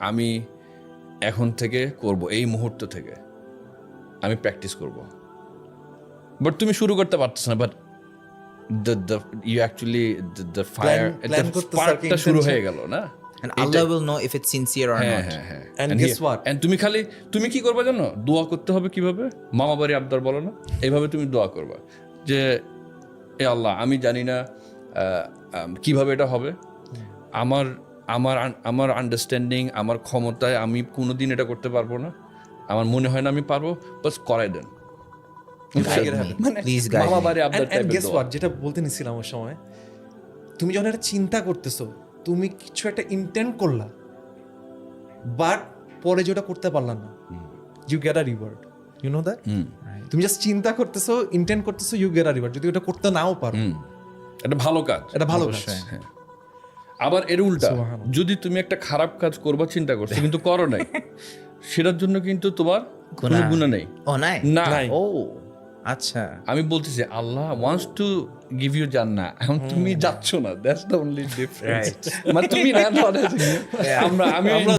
আমি এখন থেকে করব এই মুহূর্ত থেকে আমি প্র্যাকটিস করব। বাট তুমি শুরু করতে পারতেছ না but the the you actually the fire স্পার্কটা শুরু হয়ে গেল না? হ্যাঁ. হ্যাঁ হ্যাঁ। তুমি খালি তুমি কি করবে জানো? দোয়া করতে হবে কীভাবে? মামা বাড়ি আবদার বলো না। এইভাবে তুমি দোয়া করবা যে এ আল্লাহ আমি জানি না কীভাবে এটা হবে। আমার আমার আমার আন্ডারস্ট্যান্ডিং আমার ক্ষমতায় আমি কোনোদিন এটা করতে পারব না। আমার মনে হয় না আমি পারব বাস করাই দেন। What? যেটা বলতে নিছিলাম ওই সময় তুমি যখন একটা চিন্তা করতেছো তুমি কিছু একটা ইন্টেন্ট করলা বাট পরে যেটা করতে পারলাম না you get a reward you know that তুমি জাস্ট চিন্তা করতেছো ইন্টেন্ট করতেছো ইউ গেট আ রিওয়ার্ড যদি ওটা করতে নাও পারো। এটা ভালো কাজ। এটা ভালো কাজ। হ্যাঁ। আবার এর উল্টা যদি তুমি একটা খারাপ কাজ করবা চিন্তা করছ কিন্তু করো নাই। সেটার জন্য কিন্তু তোমার কোনো গুণা নেই। Oh, নাই? না। ও আচ্ছা। আমি বলতেছি আল্লাহ ওয়ান্টস টু গিভ ইউ জান্না এখন তুমি যাচ্ছ না। দ্যাটস দ্য অনলি ডিফারেন্স মানে তুমি না আমরা আমি আমরা আমি